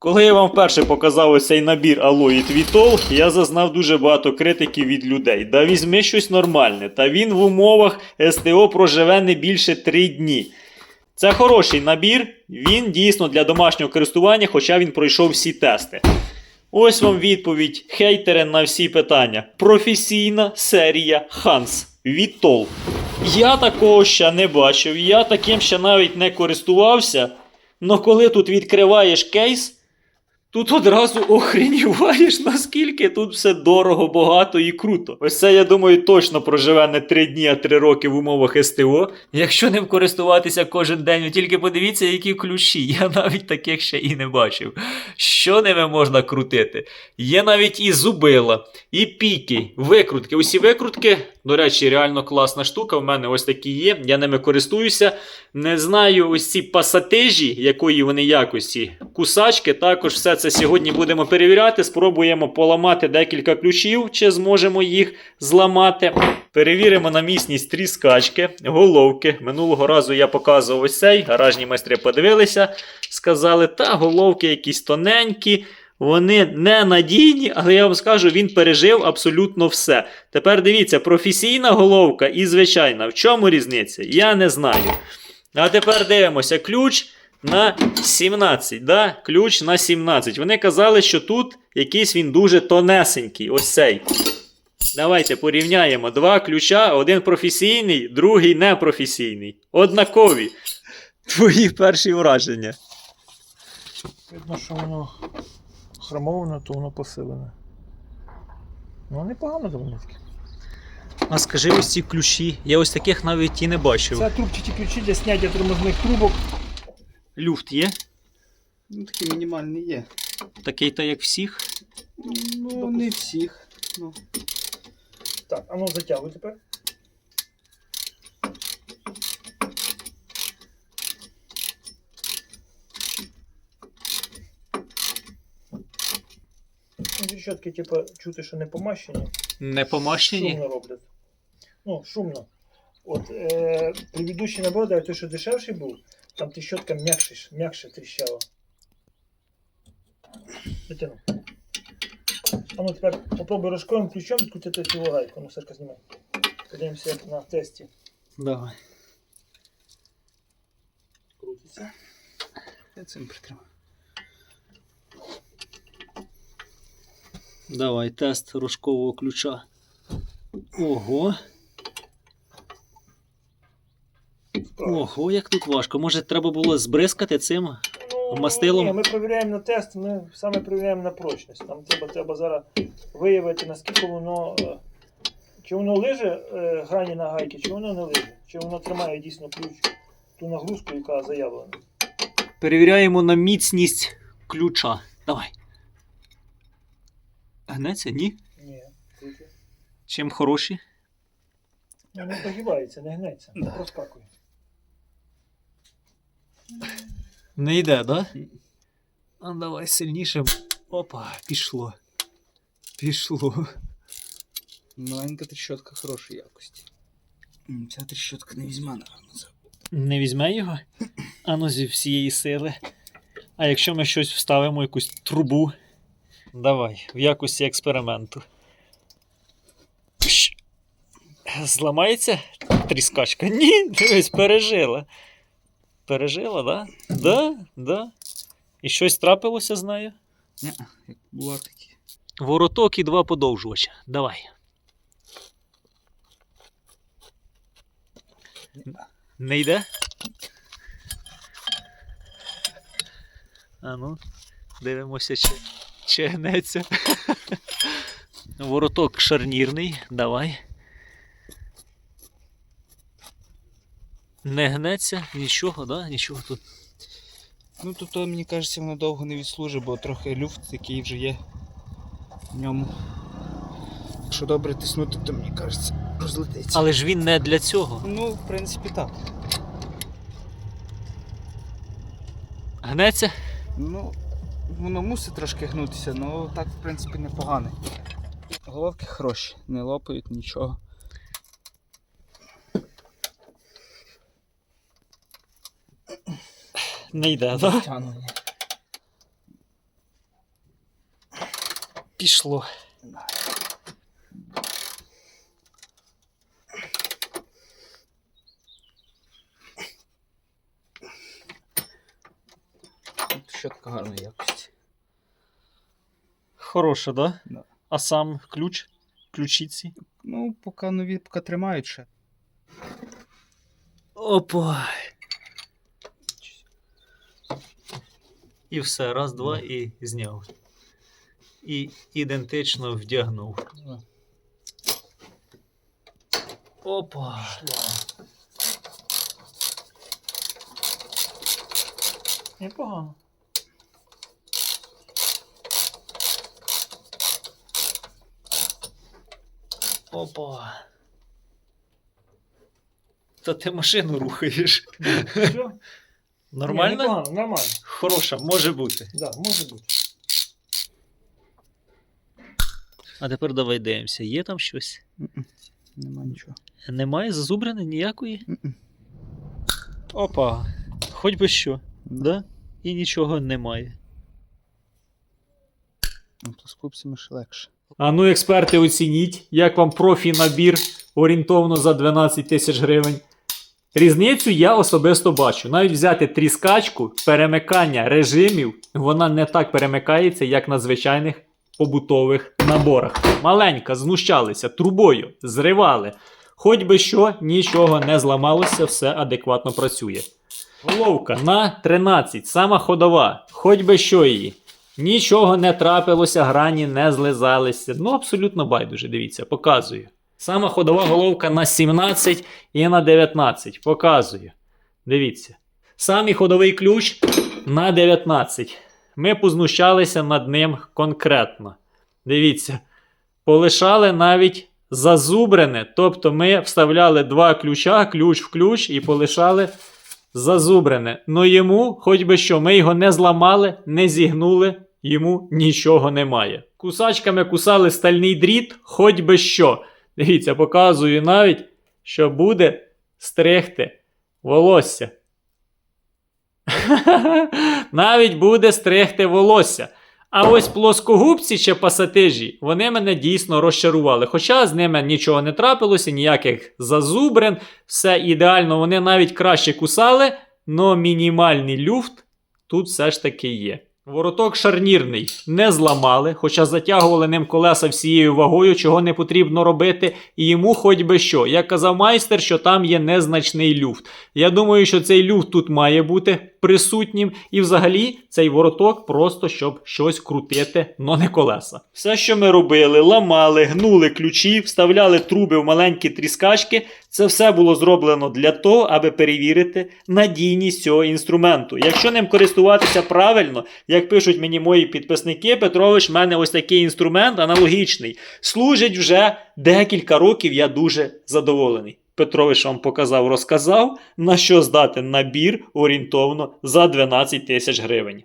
Коли я вам вперше показав ось цей набір Alloy Вітол, я зазнав дуже багато критики від людей. Да візьми щось нормальне. Та він в умовах СТО проживе не більше 3 дні. Це хороший набір, він дійсно для домашнього користування, хоча він пройшов всі тести. Ось вам відповідь хейтери на всі питання. Професійна серія Hans Вітол. Я такого ще не бачив, я таким ще навіть не користувався. Но коли тут відкриваєш кейс, тут одразу охреніваєш, наскільки тут все дорого, багато і круто. Ось це, я думаю, точно проживе не 3 дні, а 3 роки в умовах СТО. Якщо ним користуватися кожен день, ви тільки подивіться, які ключі. Я навіть таких ще і не бачив. Що ними можна крутити? Є навіть і зубила, і піки, викрутки. Усі викрутки, до речі, реально класна штука. У мене ось такі є. Я ними користуюся. Не знаю, ось ці пасатижі, якої вони якості, кусачки. Також все це сьогодні будемо перевіряти. Спробуємо поламати декілька ключів, чи зможемо їх зламати. Перевіримо на міцність тріскачки, головки. Минулого разу я показував ось цей. Гаражні майстри подивилися, сказали, та головки якісь тоненькі. Вони ненадійні, але я вам скажу, він пережив абсолютно все. Тепер дивіться, професійна головка і звичайна. В чому різниця? Я не знаю. А тепер дивимося, ключ на 17. Да? Ключ на 17. Вони казали, що тут якийсь він дуже тонесенький. Ось цей. Давайте порівняємо. Два ключа, один професійний, другий непрофесійний. Однакові. Твої перші враження. Видно, що воно хромоване, то воно посилене. Ну, непогано доволі таки. А скажи ось ці ключі. Я ось таких навіть і не бачив. Це трубчаті ключі для зняття тормозних трубок. Люфт є? Ну, такі мінімальні є. Такий то як всіх. Ну, не всіх. Ну, Так, а ну затягуй тепер. Ну, Щотки, типу, чути, що не помащені. Не помащені. Шумно роблять. Ну, шумно. От е, предыдущий набор, да, той, що дешевший був, там ти щотка м'якше, м'якше тріщала. Витягну. А ну тепер попробуй рожковим ключом відкрутити цю гайку. Ну, Сашка, знімай. Подивимося на тесті. Давай. Крутиться. я цим притримаю. Давай, тест рожкового ключа. Ого. Ого, як тут важко. Може, треба було збризкати цим? Ну, Мастилом? Ні, ми перевіряємо на тест, ми саме перевіряємо на прочність. Нам треба, треба зараз виявити, наскільки воно. е, Чи воно лиже е, грані на гайки, чи воно не лиже. Чи воно тримає дійсно ключ ту нагрузку, яка заявлена. Перевіряємо на міцність ключа. Давай. Гнеться? Ні? Ні, круто. Чим хороші? Ну, не погибається, не гнеться, не Да. проскакує. Не йде, да? А давай сильніше. Опа, пішло. Пішло. Маленька тріщотка хорошої якості. Ця тріщотка не візьме, напевно. Це. Не візьме його? Ану зі всієї сили. А якщо ми щось вставимо, якусь трубу. Давай, в якості експерименту. Зламається тріскачка? Ні, дивись, пережила. Пережила, да? Да, да. І щось трапилося з нею? Ні, як була такі. Вороток і два подовжувача. Давай. Не йде? А ну, дивимося, чи, чи гнеться. Вороток шарнірний, давай. Не гнеться, нічого, да? Нічого тут. Ну тут, мені кажеться, воно довго не відслужить, бо трохи люфт, який вже є в ньому. Якщо добре тиснути, то мені кажеться, розлетиться. Але ж він не для цього. Ну, в принципі, так. Гнеться? Ну, воно мусить трошки гнутися, але так, в принципі, непогано. Головки хороші, не лопають нічого. Не йде, да? Пішло. Тут щотка гарної якості. Хороше, да? Да. А сам ключ? Ключиці? Ну, поки нові, поки тримають ще. Опа. І все, раз, два і зняв. І ідентично вдягнув. Опа. Непогано. Опа. Та ти машину рухаєш. Все? Нормально? Ні, непогано, нормально. Хороша, може бути. Да, може бути. А тепер давай дивимося. Є там щось? Нема нічого. Немає зазубрини ніякої? Опа. Хоч би що. Да? І нічого немає. Ну, то з клупцями ще легше. А ну, експерти, оцініть, як вам профі набір орієнтовно за 12 тисяч гривень. Різницю я особисто бачу. Навіть взяти тріскачку, перемикання режимів, вона не так перемикається, як на звичайних побутових наборах. Маленька, знущалися, трубою, зривали. Хоч би що, нічого не зламалося, все адекватно працює. Головка на 13, сама ходова, хоч би що її. Нічого не трапилося, грані не злизалися. Ну, абсолютно байдуже, дивіться, показую. Сама ходова головка на 17 і на 19. Показую. Дивіться. Самий ходовий ключ на 19. Ми познущалися над ним конкретно. Дивіться. Полишали навіть зазубрене. Тобто ми вставляли два ключа, ключ в ключ, і полишали зазубрене. Ну йому, хоч би що, ми його не зламали, не зігнули, йому нічого немає. Кусачками кусали стальний дріт, хоч би що. Дивіться, показую навіть, що буде стригти волосся. Навіть буде стригти волосся. А ось плоскогубці чи пасатижі, вони мене дійсно розчарували. Хоча з ними нічого не трапилося, ніяких зазубрин, все ідеально, вони навіть краще кусали, але мінімальний люфт тут все ж таки є. Вороток шарнірний не зламали, хоча затягували ним колеса всією вагою, чого не потрібно робити, і йому хоч би що. Як казав майстер, що там є незначний люфт. Я думаю, що цей люфт тут має бути присутнім, і взагалі цей вороток просто щоб щось крутити, но не колеса. Все, що ми робили, ламали, гнули ключі, вставляли труби в маленькі тріскачки. Це все було зроблено для того, аби перевірити надійність цього інструменту. Якщо ним користуватися правильно, як пишуть мені мої підписники, Петрович, в мене ось такий інструмент аналогічний. Служить вже декілька років, я дуже задоволений. Петрович вам показав, розказав, на що здати набір орієнтовно за 12 тисяч гривень.